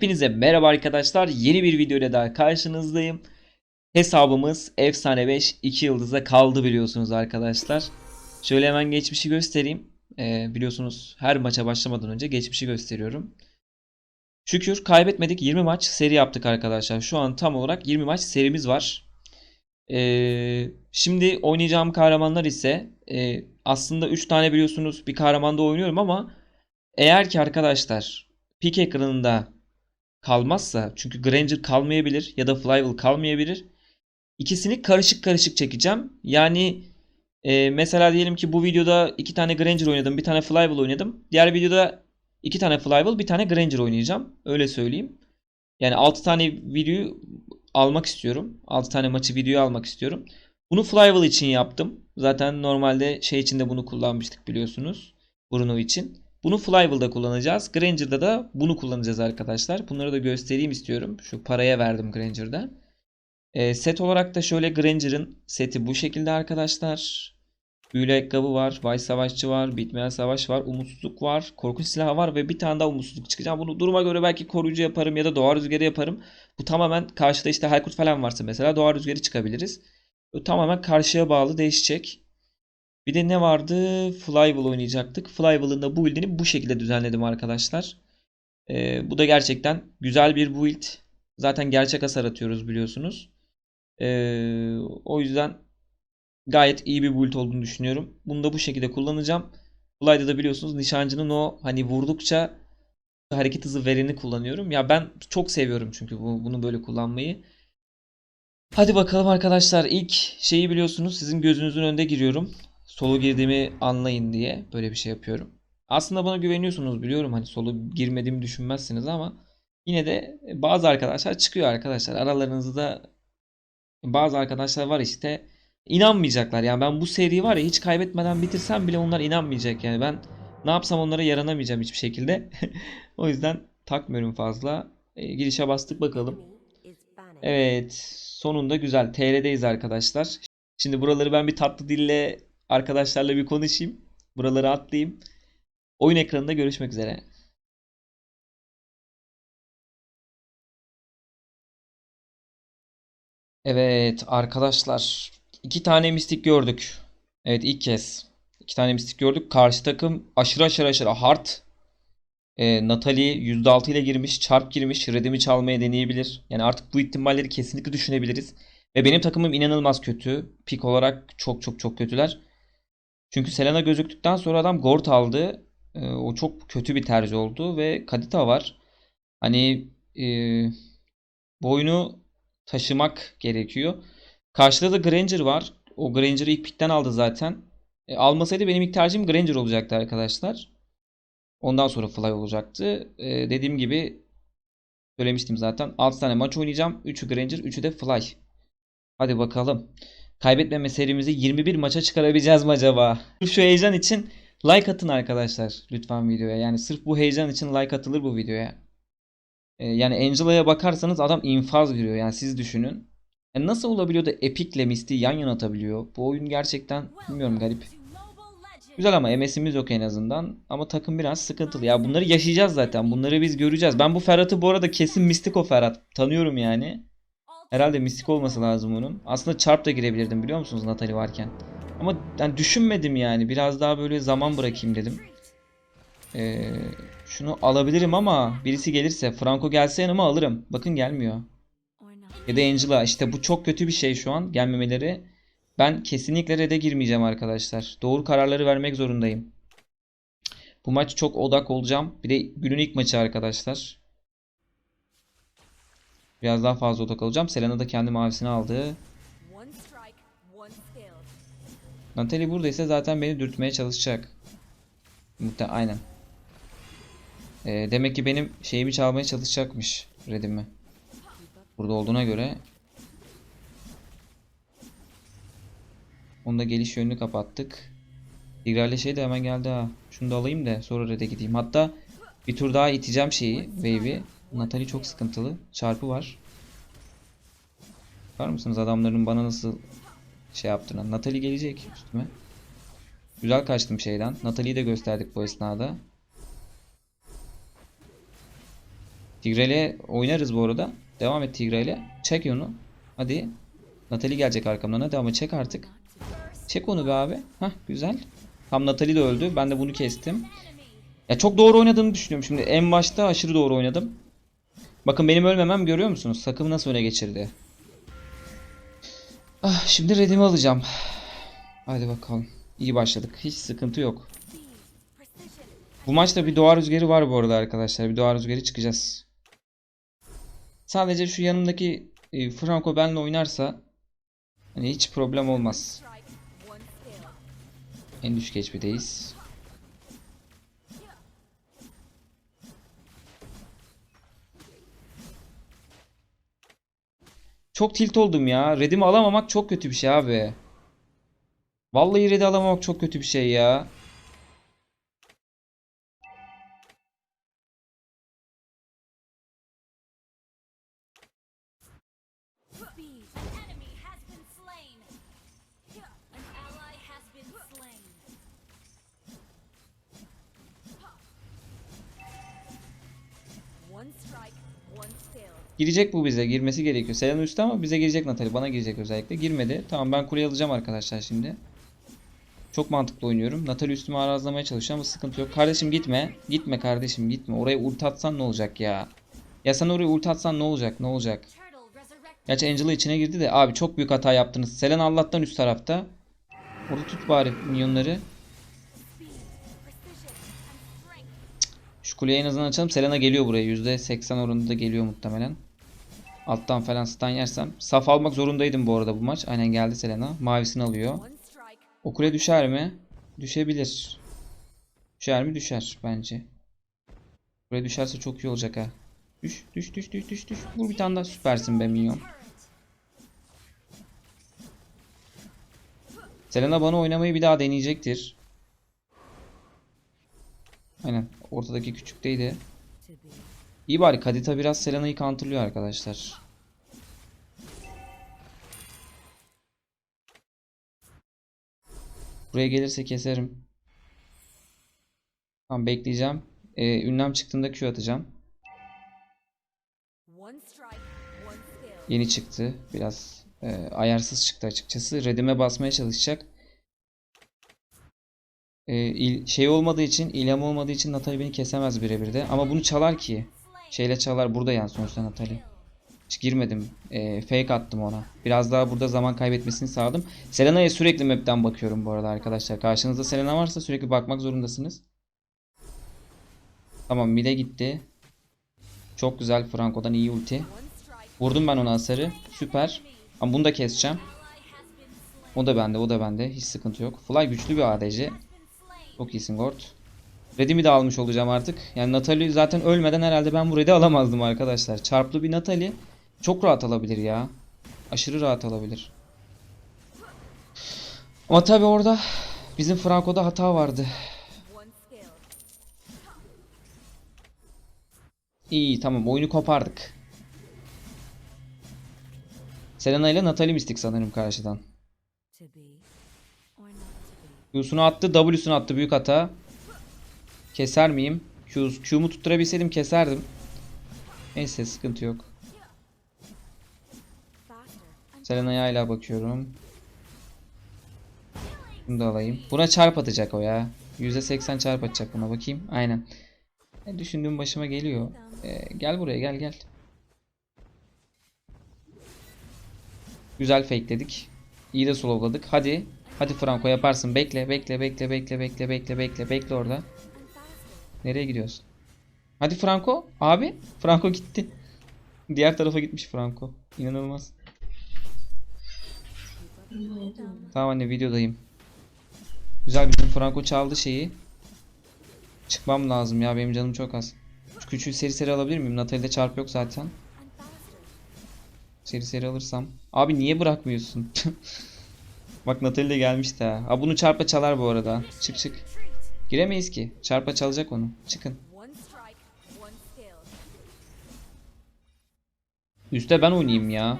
Hepinize merhaba arkadaşlar. Yeni bir video ile daha karşınızdayım. Hesabımız Efsane 5 2 yıldıza kaldı biliyorsunuz arkadaşlar. Şöyle hemen geçmişi göstereyim. Ee, biliyorsunuz her maça başlamadan önce geçmişi gösteriyorum. Şükür kaybetmedik. 20 maç seri yaptık arkadaşlar. Şu an tam olarak 20 maç serimiz var. Ee, şimdi oynayacağım kahramanlar ise e, aslında 3 tane biliyorsunuz bir kahramanda oynuyorum ama eğer ki arkadaşlar pik ekranında kalmazsa çünkü Granger kalmayabilir ya da Flywheel kalmayabilir. İkisini karışık karışık çekeceğim. Yani e, mesela diyelim ki bu videoda iki tane Granger oynadım, bir tane Flywheel oynadım. Diğer videoda iki tane Flywheel, bir tane Granger oynayacağım. Öyle söyleyeyim. Yani 6 tane videoyu almak istiyorum. 6 tane maçı videoya almak istiyorum. Bunu Flywheel için yaptım. Zaten normalde şey için de bunu kullanmıştık biliyorsunuz. Bruno için. Bunu Flywheel'da kullanacağız. Granger'da da bunu kullanacağız arkadaşlar. Bunları da göstereyim istiyorum. Şu paraya verdim Granger'da. E, set olarak da şöyle Granger'ın seti bu şekilde arkadaşlar. Büyülü ayakkabı var. Vay savaşçı var. Bitmeyen savaş var. Umutsuzluk var. Korkunç silahı var. Ve bir tane daha umutsuzluk çıkacak. Bunu duruma göre belki koruyucu yaparım ya da doğa rüzgarı yaparım. Bu tamamen karşıda işte Haykut falan varsa mesela doğa rüzgarı çıkabiliriz. Bu tamamen karşıya bağlı değişecek. Bir de ne vardı? Flywheel oynayacaktık. Flywheel'ın da build'ini bu şekilde düzenledim arkadaşlar. Ee, bu da gerçekten güzel bir build. Zaten gerçek hasar atıyoruz biliyorsunuz. Ee, o yüzden gayet iyi bir build olduğunu düşünüyorum. Bunu da bu şekilde kullanacağım. Fly'da da biliyorsunuz nişancının o hani vurdukça hareket hızı vereni kullanıyorum. Ya ben çok seviyorum çünkü bu, bunu böyle kullanmayı. Hadi bakalım arkadaşlar. İlk şeyi biliyorsunuz sizin gözünüzün önünde giriyorum solo girdiğimi anlayın diye böyle bir şey yapıyorum. Aslında bana güveniyorsunuz biliyorum hani solo girmediğimi düşünmezsiniz ama yine de bazı arkadaşlar çıkıyor arkadaşlar. Aralarınızda bazı arkadaşlar var işte inanmayacaklar. Yani ben bu seriyi var ya hiç kaybetmeden bitirsem bile onlar inanmayacak. Yani ben ne yapsam onlara yaranamayacağım hiçbir şekilde. o yüzden takmıyorum fazla. E, girişe bastık bakalım. Evet sonunda güzel. TR'deyiz arkadaşlar. Şimdi buraları ben bir tatlı dille arkadaşlarla bir konuşayım. Buraları atlayayım. Oyun ekranında görüşmek üzere. Evet arkadaşlar. iki tane mistik gördük. Evet ilk kez. iki tane mistik gördük. Karşı takım aşırı aşırı aşırı hard. E, Natalie %6 ile girmiş. Çarp girmiş. Redimi çalmaya deneyebilir. Yani artık bu ihtimalleri kesinlikle düşünebiliriz. Ve benim takımım inanılmaz kötü. Pik olarak çok çok çok kötüler. Çünkü Selena gözüktükten sonra adam Gort aldı. E, o çok kötü bir tercih oldu ve Kadita var. Hani e, bu taşımak gerekiyor. Karşıda da Granger var. O Granger'ı ilk pikten aldı zaten. E, almasaydı benim ilk tercihim Granger olacaktı arkadaşlar. Ondan sonra Fly olacaktı. E, dediğim gibi söylemiştim zaten. 6 tane maç oynayacağım. 3'ü Granger, 3'ü de Fly. Hadi bakalım. Kaybetmeme serimizi 21 maça çıkarabileceğiz mi acaba? Şu heyecan için like atın arkadaşlar lütfen videoya. Yani sırf bu heyecan için like atılır bu videoya. Ee, yani Angela'ya bakarsanız adam infaz veriyor. Yani siz düşünün. Yani nasıl olabiliyor da Epic ile Misty yan yana atabiliyor? Bu oyun gerçekten bilmiyorum garip. Güzel ama MS'imiz yok en azından. Ama takım biraz sıkıntılı. Ya bunları yaşayacağız zaten. Bunları biz göreceğiz. Ben bu Ferhat'ı bu arada kesin mistik o Ferhat. Tanıyorum yani. Herhalde mistik olması lazım onun. Aslında çarp da girebilirdim biliyor musunuz Natalie varken. Ama yani düşünmedim yani. Biraz daha böyle zaman bırakayım dedim. Ee, şunu alabilirim ama birisi gelirse. Franco gelse yanıma alırım. Bakın gelmiyor. Ya da Angela. İşte bu çok kötü bir şey şu an. Gelmemeleri. Ben kesinlikle red'e girmeyeceğim arkadaşlar. Doğru kararları vermek zorundayım. Bu maç çok odak olacağım. Bir de günün ilk maçı arkadaşlar. Biraz daha fazla odak alacağım. Selena da kendi mavisini aldı. Natalie buradaysa zaten beni dürtmeye çalışacak. Muhtemelen aynen. Ee, demek ki benim şeyimi çalmaya çalışacakmış. Redimi. Burada olduğuna göre. Onu da geliş yönünü kapattık. Tigrale şey de hemen geldi ha. Şunu da alayım da sonra red'e gideyim. Hatta bir tur daha iteceğim şeyi. Wave'i. Natalie çok sıkıntılı. Çarpı var. Bakar mısınız adamların bana nasıl şey yaptığına. Natalie gelecek üstüme. Güzel kaçtım şeyden. Natalie'yi de gösterdik bu esnada. Tigre'yle oynarız bu arada. Devam et Tigre'yle. Çek onu. Hadi. Natalie gelecek arkamdan. Hadi ama çek artık. Çek onu be abi. Hah güzel. Tam Natalie de öldü. Ben de bunu kestim. Ya çok doğru oynadığımı düşünüyorum şimdi. En başta aşırı doğru oynadım. Bakın benim ölmemem görüyor musunuz? Takımı nasıl öne geçirdi. Ah, şimdi redimi alacağım. Hadi bakalım. İyi başladık. Hiç sıkıntı yok. Bu maçta bir doğa rüzgarı var bu arada arkadaşlar. Bir doğa rüzgarı çıkacağız. Sadece şu yanımdaki e, Franco benle oynarsa hani hiç problem olmaz. En düşük HP'deyiz. Çok tilt oldum ya. Redimi alamamak çok kötü bir şey abi. Vallahi red'i alamamak çok kötü bir şey ya. Girecek bu bize. Girmesi gerekiyor. Selena üstte ama bize girecek Natalie. Bana girecek özellikle. Girmedi. Tamam ben kuleyi alacağım arkadaşlar şimdi. Çok mantıklı oynuyorum. Natalie üstüme arazlamaya çalışıyor ama sıkıntı yok. Kardeşim gitme. Gitme kardeşim gitme. Oraya ulti atsan ne olacak ya? Ya sen oraya ulti atsan ne olacak? Ne olacak? Gerçi Angela içine girdi de abi çok büyük hata yaptınız. Selena Allah'tan üst tarafta. Orada tut bari minyonları. Şu kuleyi en azından açalım. Selena geliyor buraya. %80 oranında geliyor muhtemelen. Alttan falan stun yersem. Saf almak zorundaydım bu arada bu maç. Aynen geldi Selena. Mavisini alıyor. O kule düşer mi? Düşebilir. Düşer mi? Düşer bence. Kule düşerse çok iyi olacak ha. Düş, düş, düş, düş, düş, düş. Vur bir tane daha süpersin be minyon. Selena bana oynamayı bir daha deneyecektir. Aynen. Ortadaki küçükteydi. İyi bari Kadita biraz Selena'yı counterlıyor arkadaşlar. Buraya gelirse keserim. Tamam bekleyeceğim. Ee, ünlem çıktığında Q atacağım. Yeni çıktı. Biraz e, ayarsız çıktı açıkçası. Redime basmaya çalışacak. E, il- şey olmadığı için, ilham olmadığı için Natalie beni kesemez birebir de. Ama bunu çalar ki. Şeyle çalar burada yani sonuçta Natalie. Hiç girmedim. E, fake attım ona. Biraz daha burada zaman kaybetmesini sağladım. Selena'ya sürekli map'ten bakıyorum bu arada arkadaşlar. Karşınızda Selena varsa sürekli bakmak zorundasınız. Tamam mid'e gitti. Çok güzel Franco'dan iyi ulti. Vurdum ben ona hasarı. Süper. Ama bunu da keseceğim. O da bende, o da bende. Hiç sıkıntı yok. Fly güçlü bir ADC. Çok iyisin Gord. Redimi de almış olacağım artık. Yani Natalie zaten ölmeden herhalde ben bu Red'i alamazdım arkadaşlar. Çarplı bir Natalie çok rahat alabilir ya. Aşırı rahat alabilir. Ama tabi orada bizim Franco'da hata vardı. İyi tamam oyunu kopardık. Selena ile Natalie mistik sanırım karşıdan. Q'sunu attı, W'sunu attı. Büyük hata. Keser miyim? Q, Q'mu tutturabilseydim keserdim. Neyse sıkıntı yok. Selena'ya hala bakıyorum. Bunu da alayım. Buna çarp atacak o ya. %80 çarp atacak buna bakayım. Aynen. Ne düşündüğüm başıma geliyor. Ee, gel buraya gel gel. Güzel fakeledik. İyi de slowladık. Hadi. Hadi Franco yaparsın. Bekle bekle bekle bekle bekle bekle bekle bekle orada. Nereye gidiyorsun? Hadi Franco. Abi. Franco gitti. Diğer tarafa gitmiş Franco. İnanılmaz. Tamam anne videodayım. Güzel bizim Franco çaldı şeyi. Çıkmam lazım ya benim canım çok az. Şu küçüğü seri seri alabilir miyim? Natalie'de çarp yok zaten. Seri seri alırsam. Abi niye bırakmıyorsun? Bak Natalie de gelmişti ha. Aa, bunu çarpa çalar bu arada. Çık çık. Giremeyiz ki. Çarpa çalacak onu. Çıkın. Üste ben oynayayım ya.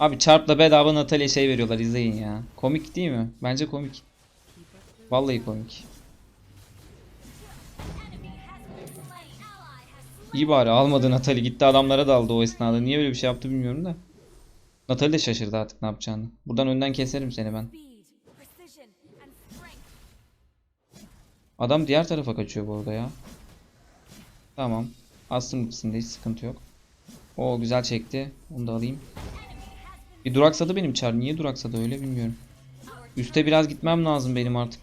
Abi çarpla bedava Natalya şey veriyorlar izleyin ya. Komik değil mi? Bence komik. Vallahi komik. İyi bari almadı Natalie. Gitti adamlara daldı o esnada. Niye öyle bir şey yaptı bilmiyorum da. Natalie de şaşırdı artık ne yapacağını. Buradan önden keserim seni ben. Adam diğer tarafa kaçıyor bu arada ya. Tamam. Astım ultisinde hiç sıkıntı yok. O güzel çekti. Onu da alayım. Bir duraksadı benim çar. Niye duraksadı öyle bilmiyorum. Üste biraz gitmem lazım benim artık.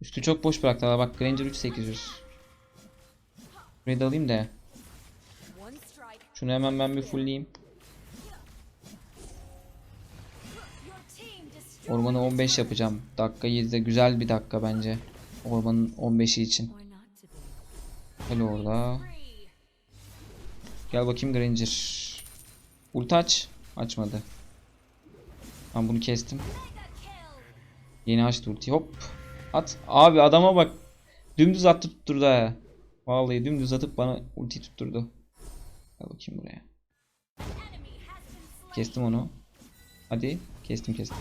Üstü çok boş bıraktılar. Bak Granger 3800. Burayı da alayım da. Şunu hemen ben bir fullleyeyim. Ormanı 15 yapacağım. Dakika 7'de güzel bir dakika bence. Ormanın 15'i için. Hele orada. Gel bakayım Granger. Ulti aç. Açmadı. Ben bunu kestim. Yeni açtı ulti. Hop. At. Abi adama bak. Dümdüz attı tutturdu ha. Vallahi dümdüz atıp bana ulti tutturdu. Gel bakayım buraya. Kestim onu. Hadi. Kestim kestim.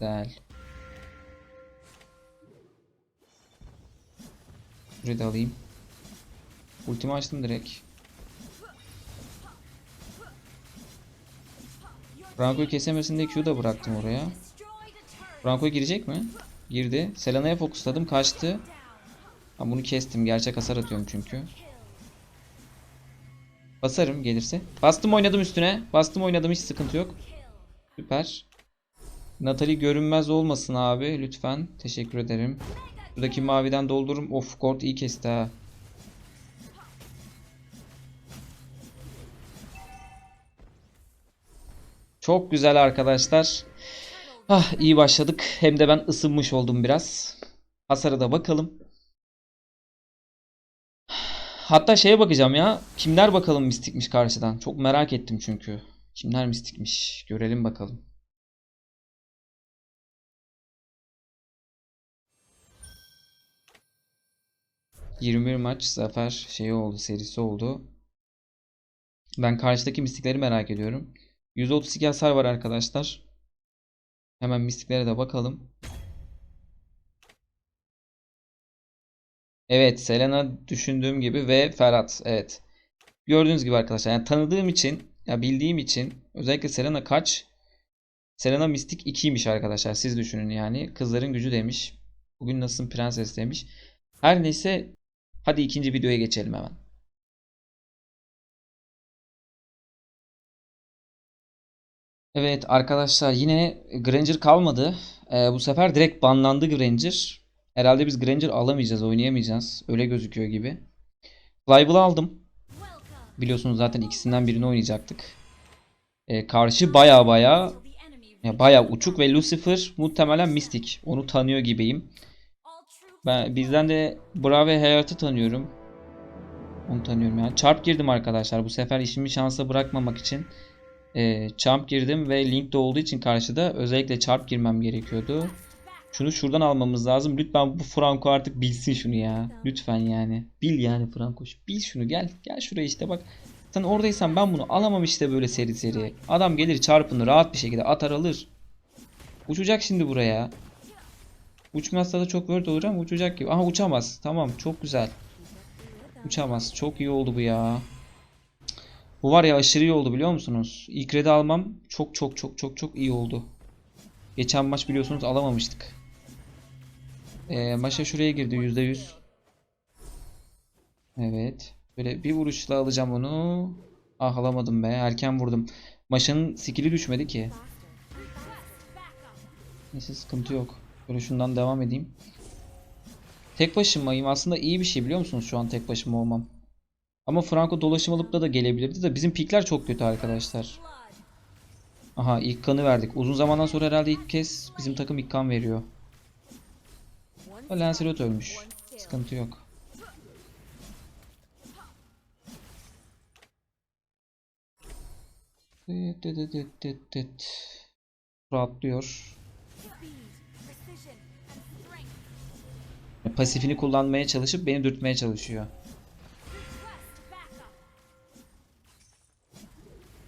Güzel. Burayı da alayım. Ultimi açtım direkt. Franco'yu kesemesin diye Q da bıraktım oraya. Franco girecek mi? Girdi. Selena'ya fokusladım. Kaçtı. Ha, bunu kestim. Gerçek hasar atıyorum çünkü. Basarım gelirse. Bastım oynadım üstüne. Bastım oynadım hiç sıkıntı yok. Süper. Natalie görünmez olmasın abi lütfen. Teşekkür ederim. Buradaki maviden doldururum. Of Gord iyi kesti ha. Çok güzel arkadaşlar. Ah iyi başladık. Hem de ben ısınmış oldum biraz. Hasara da bakalım. Hatta şeye bakacağım ya. Kimler bakalım mistikmiş karşıdan. Çok merak ettim çünkü. Kimler mistikmiş. Görelim bakalım. ...21 maç zafer şeyi oldu, serisi oldu. Ben karşıdaki mistikleri merak ediyorum. 132 hasar var arkadaşlar. Hemen mistiklere de bakalım. Evet, Selena düşündüğüm gibi ve Ferhat. Evet. Gördüğünüz gibi arkadaşlar. Yani tanıdığım için, ya bildiğim için özellikle Selena kaç? Selena Mistik 2'ymiş arkadaşlar. Siz düşünün yani. Kızların gücü demiş. Bugün nasılsın prenses demiş. Her neyse hadi ikinci videoya geçelim hemen. Evet arkadaşlar yine Granger kalmadı. Ee, bu sefer direkt banlandı Granger. Herhalde biz Granger alamayacağız, oynayamayacağız. Öyle gözüküyor gibi. Flyable aldım. Biliyorsunuz zaten ikisinden birini oynayacaktık. Ee, karşı baya baya baya uçuk ve Lucifer muhtemelen Mystic. Onu tanıyor gibiyim. Ben bizden de Bra ve Hayat'ı tanıyorum. Onu tanıyorum yani. Çarp girdim arkadaşlar. Bu sefer işimi şansa bırakmamak için e, çarp girdim ve link de olduğu için karşıda özellikle çarp girmem gerekiyordu. Şunu şuradan almamız lazım. Lütfen bu Franco artık bilsin şunu ya. Lütfen yani. Bil yani Franco. Bil şunu gel. Gel şuraya işte bak. Sen oradaysan ben bunu alamam işte böyle seri seri. Adam gelir çarpını rahat bir şekilde atar alır. Uçacak şimdi buraya. Uçmazsa da çok word olur ama uçacak gibi. Aha uçamaz. Tamam çok güzel. Uçamaz. Çok iyi oldu bu ya. Bu var ya aşırı iyi oldu biliyor musunuz? İlk red'i almam çok çok çok çok çok iyi oldu. Geçen maç biliyorsunuz alamamıştık. Ee, maşa şuraya girdi %100. Evet. Böyle bir vuruşla alacağım onu. Ah alamadım be. Erken vurdum. Maşanın skill'i düşmedi ki. Neyse sıkıntı yok. Böyle şundan devam edeyim. Tek başımayım. Aslında iyi bir şey biliyor musunuz şu an tek başıma olmam. Ama Franco dolaşım alıp da da gelebilirdi de bizim pikler çok kötü arkadaşlar. Aha ilk kanı verdik. Uzun zamandan sonra herhalde ilk kez bizim takım ilk kan veriyor. Lancelot ölmüş. Sıkıntı yok. Rahatlıyor. Pasifini kullanmaya çalışıp beni dürtmeye çalışıyor.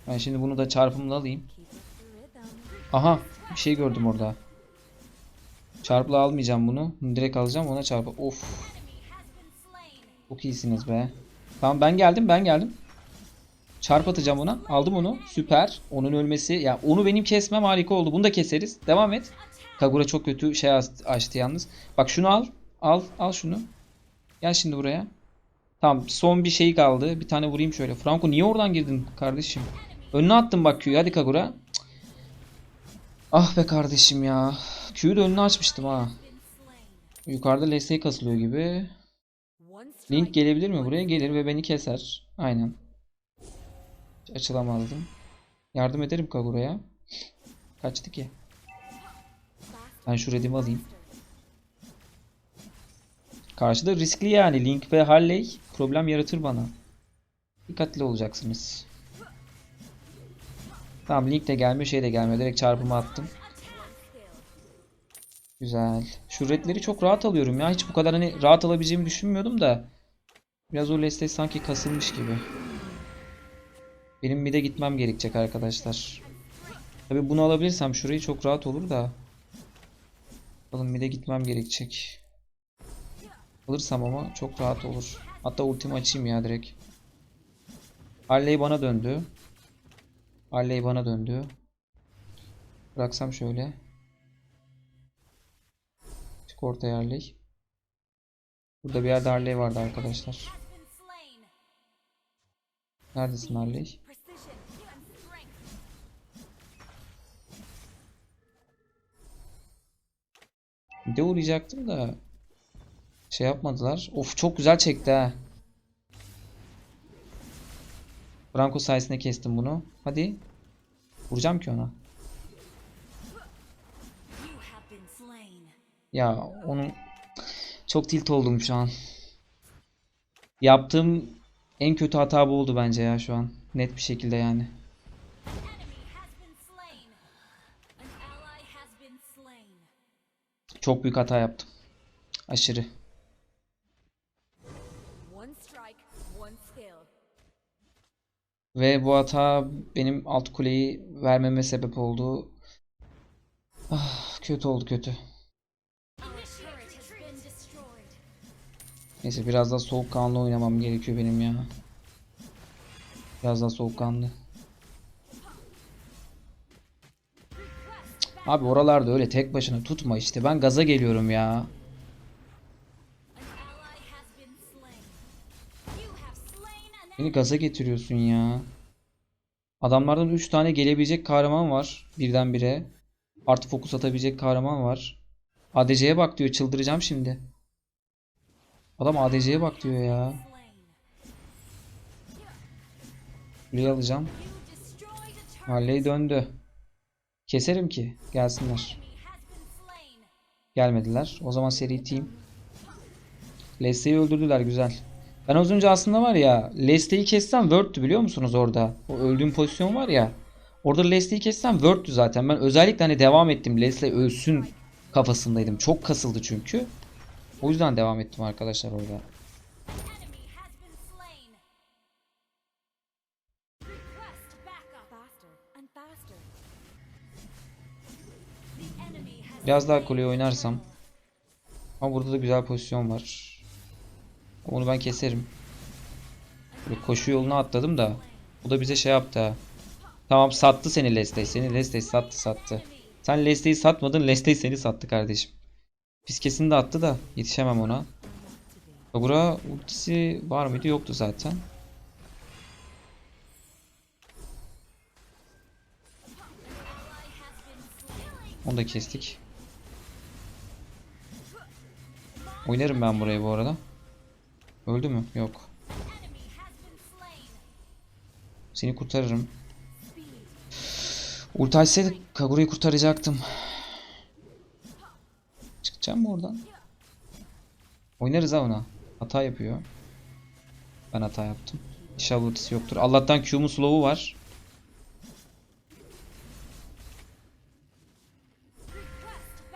Ben şimdi bunu da çarpımla alayım. Aha bir şey gördüm orada. Çarpla almayacağım bunu. Direkt alacağım ona çarpı. Of. Çok iyisiniz be. Tamam ben geldim ben geldim. Çarp atacağım ona. Aldım onu. Süper. Onun ölmesi. Ya onu benim kesmem harika oldu. Bunu da keseriz. Devam et. Kagura çok kötü şey aç- açtı yalnız. Bak şunu al. Al. Al şunu. Gel şimdi buraya. Tamam son bir şey kaldı. Bir tane vurayım şöyle. Franco niye oradan girdin kardeşim? Önüne attım bak Q'yu. Hadi Kagura. Ah be kardeşim ya. Q'yu da önüne açmıştım ha. Yukarıda Leslie kasılıyor gibi. Link gelebilir mi buraya? Gelir ve beni keser. Aynen. Hiç açılamazdım. Yardım ederim Kagura'ya. Kaçtı ki. Ben şu redimi alayım. Karşıda riskli yani. Link ve Harley problem yaratır bana. Dikkatli olacaksınız. Tamam Link de gelmiyor şey de gelmiyor. Direkt çarpımı attım. Güzel. Şu redleri çok rahat alıyorum ya. Hiç bu kadar hani rahat alabileceğimi düşünmüyordum da. Biraz o Leslie sanki kasılmış gibi. Benim mid'e gitmem gerekecek arkadaşlar. Tabi bunu alabilirsem şurayı çok rahat olur da. Bakalım mid'e gitmem gerekecek. Alırsam ama çok rahat olur. Hatta ultimi açayım ya direkt. Harley bana döndü. Harley bana döndü. Bıraksam şöyle. Çık ortaya Harley. Burada bir yerde Harley vardı arkadaşlar. Neredesin Harley? Bir de uğrayacaktım da şey yapmadılar. Of çok güzel çekti ha. Franco sayesinde kestim bunu. Hadi. Vuracağım ki ona. Ya onun çok tilt oldum şu an. Yaptığım en kötü hata bu oldu bence ya şu an. Net bir şekilde yani. Çok büyük hata yaptım. Aşırı. Ve bu hata benim alt kuleyi vermeme sebep oldu. Ah, kötü oldu kötü. Neyse biraz daha soğukkanlı oynamam gerekiyor benim ya. Biraz daha soğukkanlı. Abi oralarda öyle tek başına tutma işte. Ben gaza geliyorum ya. Beni gaza getiriyorsun ya. Adamlardan 3 tane gelebilecek kahraman var. Birdenbire. Artı fokus atabilecek kahraman var. ADC'ye bak diyor. Çıldıracağım şimdi. Adam ADC'ye bak diyor ya. Burayı alacağım. Harley döndü. Keserim ki. Gelsinler. Gelmediler. O zaman seri team. Leslie'yi öldürdüler güzel. Ben az önce aslında var ya Leslie'yi kessem Word'tü biliyor musunuz orada? O öldüğüm pozisyon var ya. Orada Leslie'yi kessem Word'tü zaten. Ben özellikle hani devam ettim. Leslie ölsün kafasındaydım. Çok kasıldı çünkü. O yüzden devam ettim arkadaşlar orada. Biraz daha kuleye oynarsam. Ama burada da güzel pozisyon var. Onu ben keserim. Böyle koşu yoluna atladım da. Bu da bize şey yaptı ha. Tamam sattı seni Leslie. Seni Leslie sattı sattı. Sen Leslie'yi satmadın. Leslie seni sattı kardeşim. Fiskesini de attı da yetişemem ona. Kagura ultisi var mıydı? Yoktu zaten. Onu da kestik. Oynarım ben burayı bu arada. Öldü mü? Yok. Seni kurtarırım. Ulti açsaydı Kagura'yı kurtaracaktım. Çıkacağım mı oradan? Oynarız ha ona. Hata yapıyor. Ben hata yaptım. İnşallah ultisi yoktur. Allah'tan Q'mun slow'u var.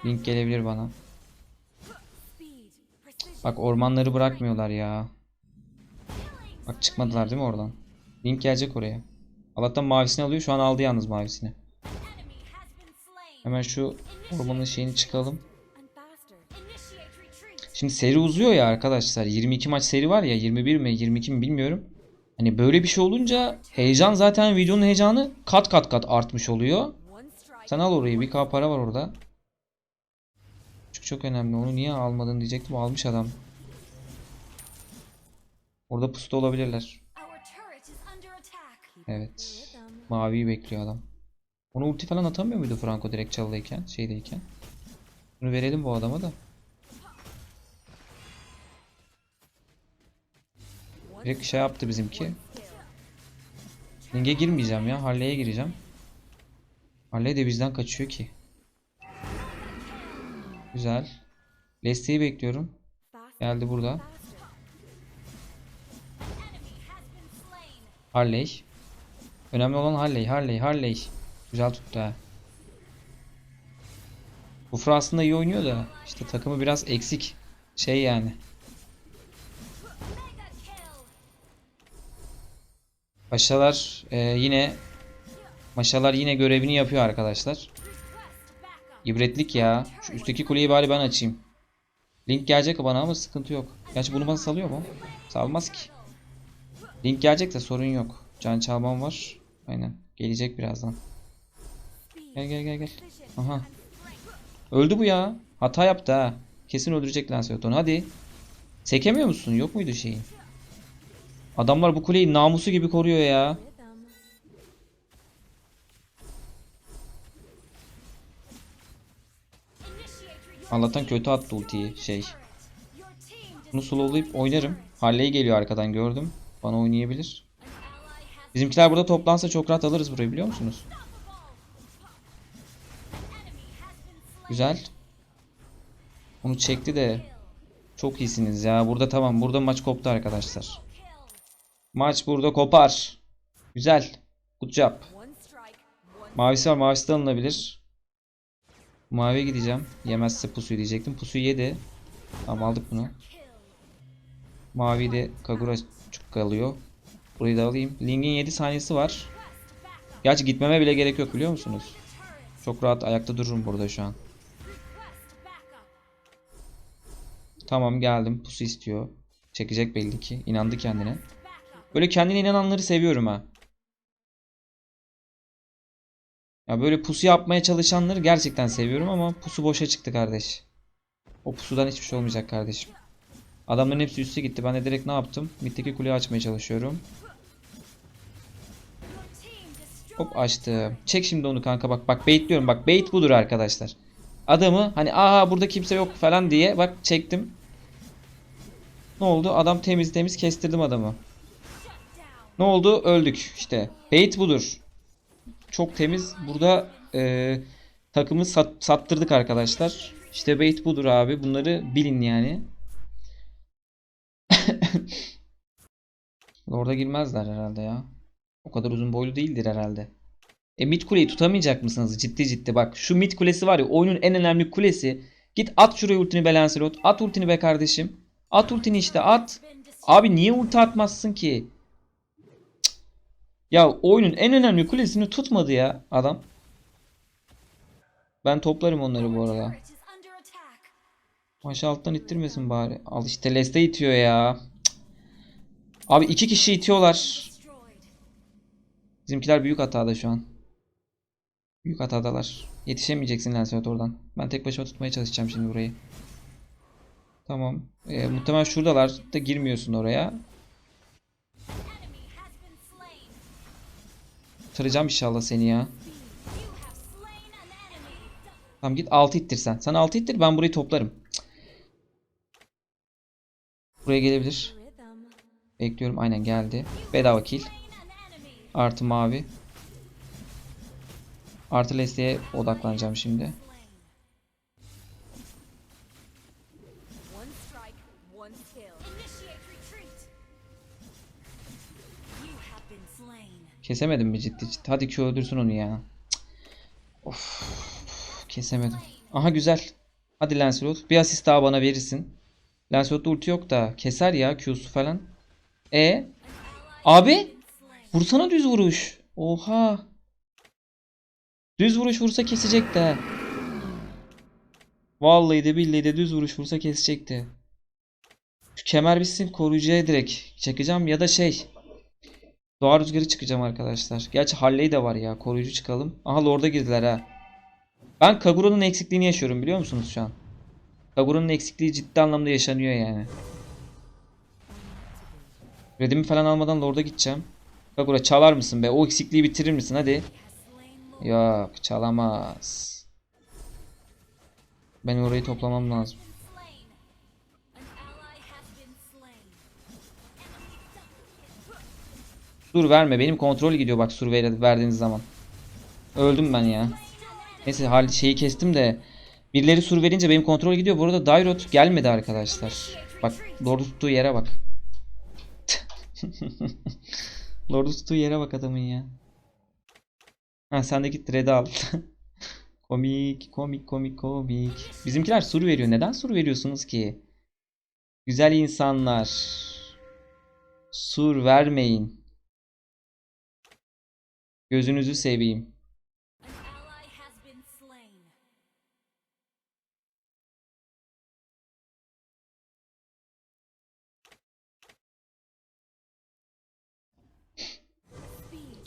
Link gelebilir bana. Bak ormanları bırakmıyorlar ya. Bak çıkmadılar değil mi oradan? Link gelecek oraya. Allah'tan mavisini alıyor. Şu an aldı yalnız mavisini. Hemen şu ormanın şeyini çıkalım. Şimdi seri uzuyor ya arkadaşlar. 22 maç seri var ya 21 mi 22 mi bilmiyorum. Hani böyle bir şey olunca heyecan zaten videonun heyecanı kat kat kat artmış oluyor. Sen al orayı 1k para var orada. Çok çok önemli. Onu niye almadın diyecektim. Almış adam. Orada pusuda olabilirler. Evet. Maviyi bekliyor adam. Onu ulti falan atamıyor muydu Franco direkt çalıdayken, şeydeyken? Bunu verelim bu adama da. Direkt şey yaptı bizimki. Link'e girmeyeceğim ya. Harley'e gireceğim. Harley de bizden kaçıyor ki. Güzel. Leslie'yi bekliyorum. Geldi burada. Harley. Önemli olan Harley, Harley, Harley. Güzel tuttu ha. Bufra aslında iyi oynuyor da işte takımı biraz eksik. Şey yani. Paşalar e, yine Maşalar yine görevini yapıyor arkadaşlar. İbretlik ya. Şu üstteki kuleyi bari ben açayım. Link gelecek bana ama sıkıntı yok. Gerçi bunu bana salıyor mu? Salmaz ki. Link gelecek de sorun yok. Can çalmam var. Aynen. Gelecek birazdan. Gel gel gel gel. Aha. Öldü bu ya. Hata yaptı ha. Kesin öldürecek Lancelot onu. Hadi. Sekemiyor musun? Yok muydu şeyin? Adamlar bu kuleyi namusu gibi koruyor ya. Allah'tan kötü attı ultiyi şey. Bunu slowlayıp oynarım. Harley geliyor arkadan gördüm. Bana oynayabilir. Bizimkiler burada toplansa çok rahat alırız burayı biliyor musunuz? Güzel. Onu çekti de çok iyisiniz ya. Burada tamam. Burada maç koptu arkadaşlar. Maç burada kopar. Güzel. Good job. Mavisi var. Mavisi de alınabilir. Maviye gideceğim. Yemezse pusuyu diyecektim. Pusuyu yedi. Tamam aldık bunu. Mavi de Kagura kalıyor. Burayı da alayım. Link'in 7 saniyesi var. Gerçi gitmeme bile gerek yok biliyor musunuz? Çok rahat ayakta dururum burada şu an. Tamam geldim. Pusu istiyor. Çekecek belli ki. İnandı kendine. Böyle kendine inananları seviyorum ha. Ya böyle pusu yapmaya çalışanları gerçekten seviyorum ama pusu boşa çıktı kardeş. O pusudan hiçbir şey olmayacak kardeşim. Adamların hepsi üste gitti. Ben de direkt ne yaptım? Mitteki kuleyi açmaya çalışıyorum. Hop açtım. Çek şimdi onu kanka bak. Bak baitliyorum. Bak bait budur arkadaşlar. Adamı hani aha burada kimse yok falan diye bak çektim. Ne oldu? Adam temiz temiz kestirdim adamı. Ne oldu? Öldük işte. Bait budur. Çok temiz. Burada e, takımı sat- sattırdık arkadaşlar. İşte bait budur abi. Bunları bilin yani. Orada girmezler herhalde ya. O kadar uzun boylu değildir herhalde. E mid kuleyi tutamayacak mısınız? Ciddi ciddi bak. Şu mid kulesi var ya oyunun en önemli kulesi. Git at şuraya ultini be Lancelot. At ultini be kardeşim. At ultini işte at. Abi niye ulti atmazsın ki? Ya oyunun en önemli kulesini tutmadı ya adam. Ben toplarım onları bu arada. Maşa alttan ittirmesin bari. Al işte Leste itiyor ya. Cık. Abi iki kişi itiyorlar. Bizimkiler büyük hatada şu an. Büyük hatadalar. Yetişemeyeceksin Lancelot oradan. Ben tek başıma tutmaya çalışacağım şimdi burayı. Tamam. Ee, muhtemelen şuradalar da girmiyorsun oraya. Tıracağım inşallah seni ya. Tamam git 6 ittir sen. Sen 6 ittir ben burayı toplarım. Buraya gelebilir. Bekliyorum aynen geldi. Bedava kill. Artı mavi. Artı Leslie'ye odaklanacağım şimdi. Kesemedim mi ciddi ciddi? Hadi Q öldürsün onu ya. Of. Kesemedim. Aha güzel. Hadi Lancelot. Bir asist daha bana verirsin. Lancelot'ta ulti yok da. Keser ya Q'su falan. E Abi. Vursana düz vuruş. Oha. Düz vuruş vursa kesecek de. Vallahi de billahi de düz vuruş vursa kesecekti. Şu kemer bitsin koruyucuya direkt çekeceğim ya da şey Doğa rüzgarı çıkacağım arkadaşlar. Gerçi Halley de var ya. Koruyucu çıkalım. Aha Lord'a girdiler ha. Ben Kaguro'nun eksikliğini yaşıyorum biliyor musunuz şu an? Kaguro'nun eksikliği ciddi anlamda yaşanıyor yani. Redimi falan almadan Lord'a gideceğim. Kagura çalar mısın be? O eksikliği bitirir misin hadi? Yok çalamaz. Ben orayı toplamam lazım. Sur verme. Benim kontrol gidiyor bak sur ver- verdiğiniz zaman. Öldüm ben ya. Neyse hal şeyi kestim de birileri sur verince benim kontrol gidiyor. Bu arada Dairot gelmedi arkadaşlar. Bak Lord'u tuttuğu yere bak. Lord'u tuttuğu yere bak adamın ya. Ha sen de git red'i al. komik, komik, komik, komik. Bizimkiler sur veriyor. Neden sur veriyorsunuz ki? Güzel insanlar. Sur vermeyin. Gözünüzü seveyim.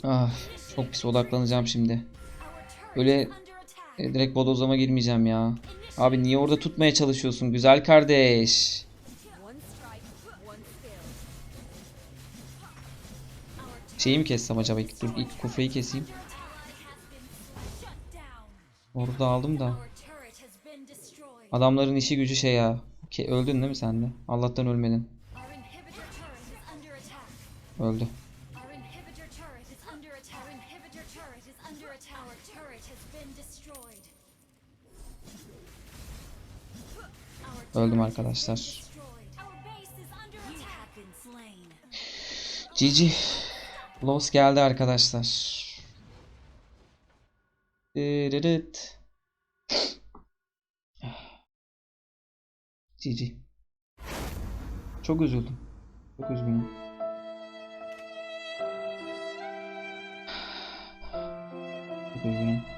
Ah, çok pis odaklanacağım şimdi. Our turret Öyle is under attack. e, direkt bodozlama girmeyeceğim ya. Abi niye orada tutmaya çalışıyorsun güzel kardeş? Şeyi mi kessem acaba? İlk, dur ilk kufreyi keseyim. Orada aldım da. Adamların işi gücü şey ya. Ki öldün değil mi sen de? Allah'tan ölmedin. Öldü. Öldüm arkadaşlar. GG. Loss geldi arkadaşlar. Dırırıt. GG. Çok üzüldüm. Çok üzgünüm. Çok üzgünüm.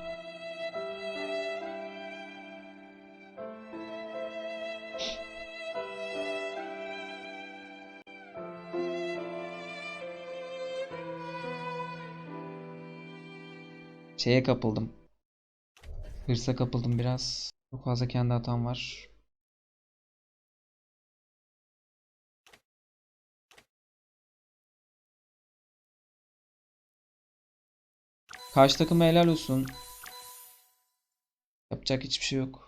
Şeye kapıldım. Hırsa kapıldım biraz. Çok fazla kendi hatam var. Karşı takıma helal olsun. Yapacak hiçbir şey yok.